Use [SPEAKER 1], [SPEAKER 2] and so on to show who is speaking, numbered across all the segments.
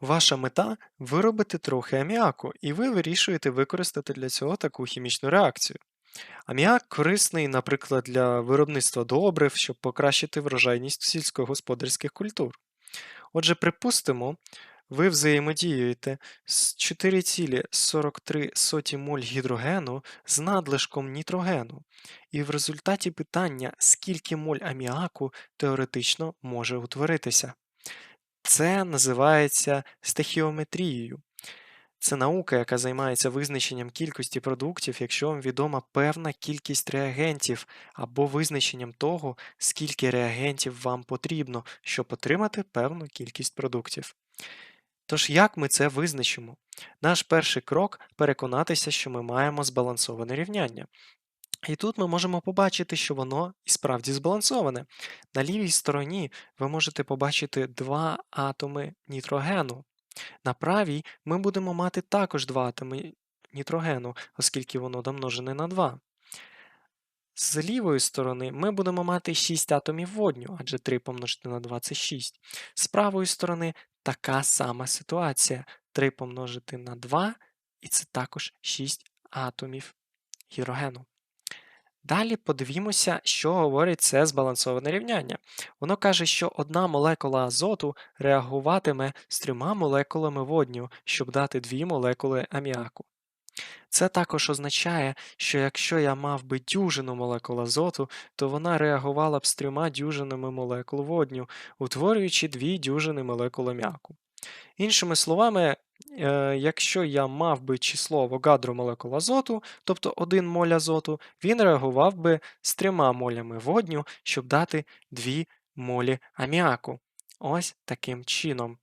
[SPEAKER 1] Ваша мета виробити трохи аміаку, і ви вирішуєте використати для цього таку хімічну реакцію. Аміак корисний, наприклад, для виробництва добрив, щоб покращити врожайність сільськогосподарських культур. Отже, припустимо, ви взаємодіюєте з 4,43 моль гідрогену з надлишком нітрогену, і в результаті питання, скільки моль аміаку теоретично може утворитися. Це називається стехіометрією. Це наука, яка займається визначенням кількості продуктів, якщо вам відома певна кількість реагентів, або визначенням того, скільки реагентів вам потрібно, щоб отримати певну кількість продуктів. Тож, як ми це визначимо? Наш перший крок переконатися, що ми маємо збалансоване рівняння. І тут ми можемо побачити, що воно і справді збалансоване. На лівій стороні ви можете побачити два атоми нітрогену. На правій ми будемо мати також два атоми нітрогену, оскільки воно домножене на 2. З лівої сторони ми будемо мати 6 атомів водню, адже 3 помножити на 2 це 6. З правої сторони така сама ситуація. 3 помножити на 2, і це також 6 атомів гідрогену. Далі подивімося, що говорить це збалансоване рівняння. Воно каже, що одна молекула азоту реагуватиме з трьома молекулами водню, щоб дати дві молекули аміаку. Це також означає, що якщо я мав би дюжину молекул азоту, то вона реагувала б з трьома дюжинами молекул водню, утворюючи дві дюжини молекул аміаку. Іншими словами, якщо я мав би число Авогадро молекул азоту, тобто 1 моль азоту, він реагував би з трьома молями водню, щоб дати 2 молі аміаку. Ось таким чином.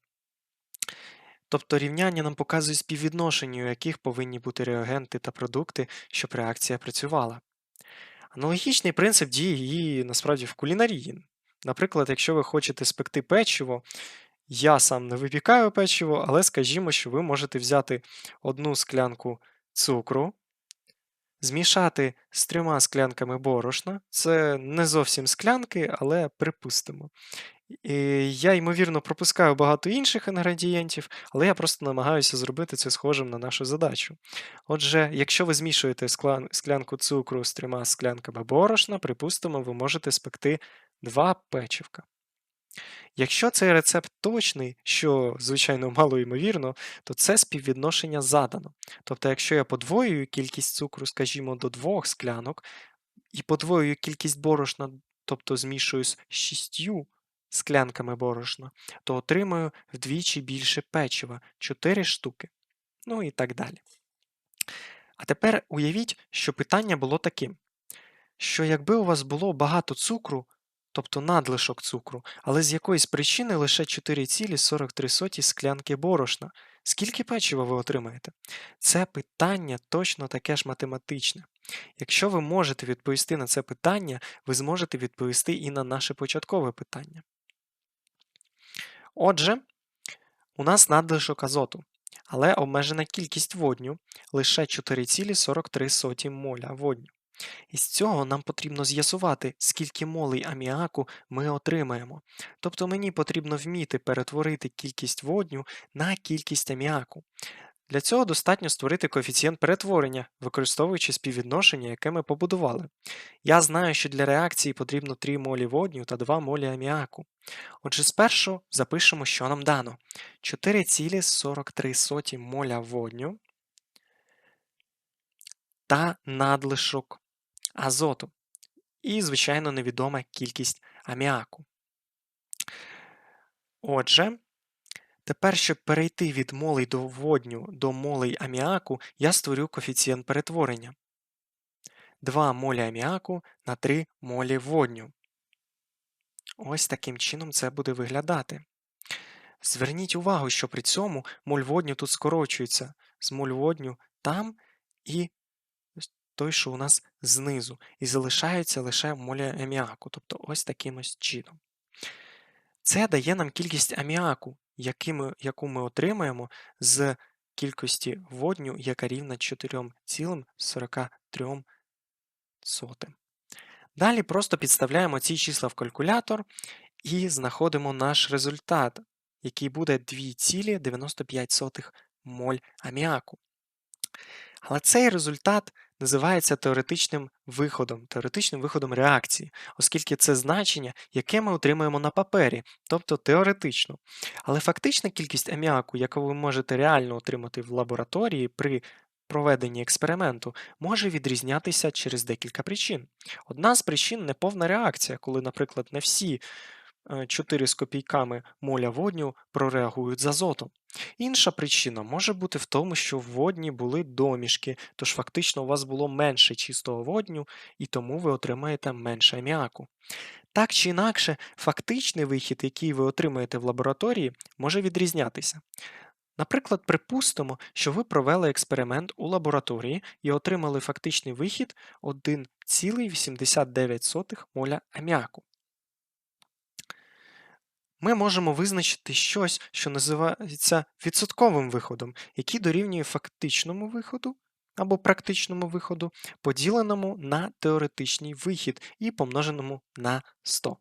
[SPEAKER 1] Тобто рівняння нам показує співвідношення, у яких повинні бути реагенти та продукти, щоб реакція працювала. Аналогічний принцип діє і насправді в кулінарії. Наприклад, якщо ви хочете спекти печиво, я сам не випікаю печиво, але скажімо, що ви можете взяти одну склянку цукру, змішати з трьома склянками борошна. Це не зовсім склянки, але припустимо. І Я, ймовірно, пропускаю багато інших інгредієнтів, але я просто намагаюся зробити це схожим на нашу задачу. Отже, якщо ви змішуєте склянку цукру з трьома склянками борошна, припустимо, ви можете спекти два печивка. Якщо цей рецепт точний, що, звичайно, мало ймовірно, то це співвідношення задано. Тобто, якщо я подвоюю кількість цукру, скажімо, до двох склянок, і подвоюю кількість борошна, тобто змішую з шістю склянками борошна, то отримаю вдвічі більше печива 4 штуки. Ну і так далі. А тепер уявіть, що питання було таким: що якби у вас було багато цукру, тобто надлишок цукру, але з якоїсь причини лише 4,43 склянки борошна. Скільки печива ви отримаєте? Це питання точно таке ж математичне. Якщо ви можете відповісти на це питання, ви зможете відповісти і на наше початкове питання. Отже, у нас надлишок азоту, але обмежена кількість водню лише 4,43 моля водню. І з цього нам потрібно з'ясувати, скільки молей аміаку ми отримаємо. Тобто мені потрібно вміти перетворити кількість водню на кількість аміаку. Для цього достатньо створити коефіцієнт перетворення, використовуючи співвідношення, яке ми побудували. Я знаю, що для реакції потрібно 3 молі водню та 2 молі аміаку. Отже, спершу запишемо, що нам дано: 4,43 моля водню та надлишок азоту. І, звичайно, невідома кількість аміаку. Отже, тепер, щоб перейти від молей до водню до молей аміаку, я створю коефіцієнт перетворення. 2 молі аміаку на 3 молі водню. Ось таким чином це буде виглядати. Зверніть увагу, що при цьому моль водню тут скорочується з моль водню там і той, що у нас знизу, і залишається лише моля аміаку, тобто ось таким ось чином. Це дає нам кількість аміаку, яку ми отримаємо з кількості водню, яка рівна 4,43. Далі просто підставляємо ці числа в калькулятор і знаходимо наш результат, який буде 2,95 моль аміаку. Але цей результат називається теоретичним виходом, теоретичним виходом реакції, оскільки це значення, яке ми отримуємо на папері, тобто теоретично. Але фактична кількість аміаку, яку ви можете реально отримати в лабораторії при проведенні експерименту, може відрізнятися через декілька причин. Одна з причин неповна реакція, коли, наприклад, не всі 4 з копійками моля водню прореагують з азотом. Інша причина може бути в тому, що в водні були домішки, тож фактично у вас було менше чистого водню, і тому ви отримаєте менше аміаку. Так чи інакше, фактичний вихід, який ви отримаєте в лабораторії, може відрізнятися. Наприклад, припустимо, що ви провели експеримент у лабораторії і отримали фактичний вихід 1,89 моля аміаку ми можемо визначити щось, що називається відсотковим виходом, який дорівнює фактичному виходу або практичному виходу, поділеному на теоретичний вихід і помноженому на 100.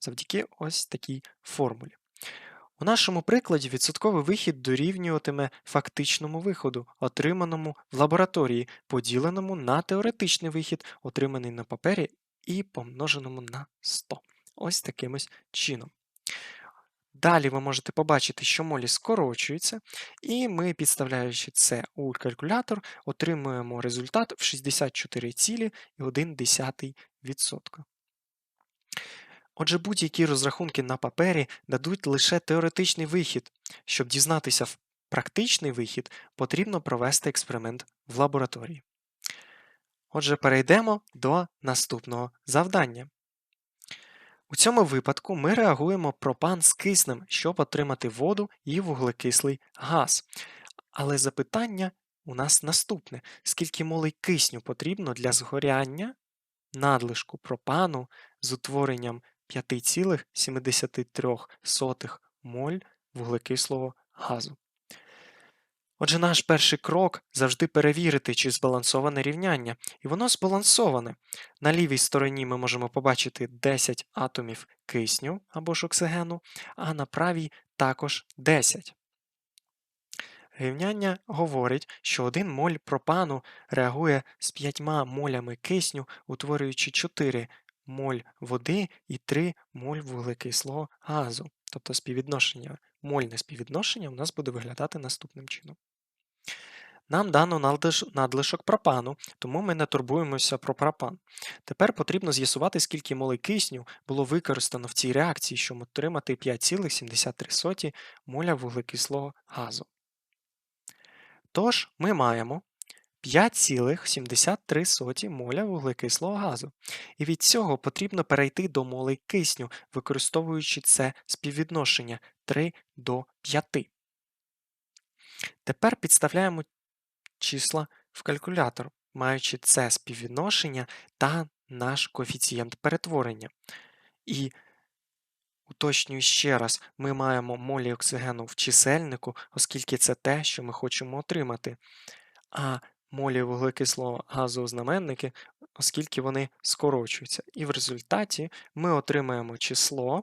[SPEAKER 1] Завдяки ось такій формулі. У нашому прикладі відсотковий вихід дорівнюватиме фактичному виходу, отриманому в лабораторії, поділеному на теоретичний вихід, отриманий на папері і помноженому на 100. Ось таким ось чином. Далі ви можете побачити, що молі скорочуються, і ми, підставляючи це у калькулятор, отримуємо результат в 64,1%. Отже, будь-які розрахунки на папері дадуть лише теоретичний вихід. Щоб дізнатися в практичний вихід, потрібно провести експеримент в лабораторії. Отже, перейдемо до наступного завдання. У цьому випадку ми реагуємо пропан з киснем, щоб отримати воду і вуглекислий газ. Але запитання у нас наступне: скільки молей кисню потрібно для згоряння надлишку пропану з утворенням 5,73 моль вуглекислого газу? Отже, наш перший крок завжди перевірити, чи збалансоване рівняння. І воно збалансоване. На лівій стороні ми можемо побачити 10 атомів кисню або ж оксигену, а на правій також 10. Рівняння говорить, що 1 моль пропану реагує з 5 молями кисню, утворюючи 4 моль води і 3 моль вуглекислого газу. Тобто співвідношення, мольне співвідношення у нас буде виглядати наступним чином. Нам дано надлишок пропану, тому ми не турбуємося про пропан. Тепер потрібно з'ясувати, скільки молей кисню було використано в цій реакції, щоб отримати 5,73 моля вуглекислого газу. Тож, ми маємо 5,73 моля вуглекислого газу. І від цього потрібно перейти до молей кисню, використовуючи це співвідношення 3 до 5. Тепер підставляємо числа в калькулятор, маючи це співвідношення та наш коефіцієнт перетворення. І уточнюю ще раз, ми маємо молі оксигену в чисельнику, оскільки це те, що ми хочемо отримати. А молі вуглекислого газу знаменники, оскільки вони скорочуються. І в результаті ми отримаємо число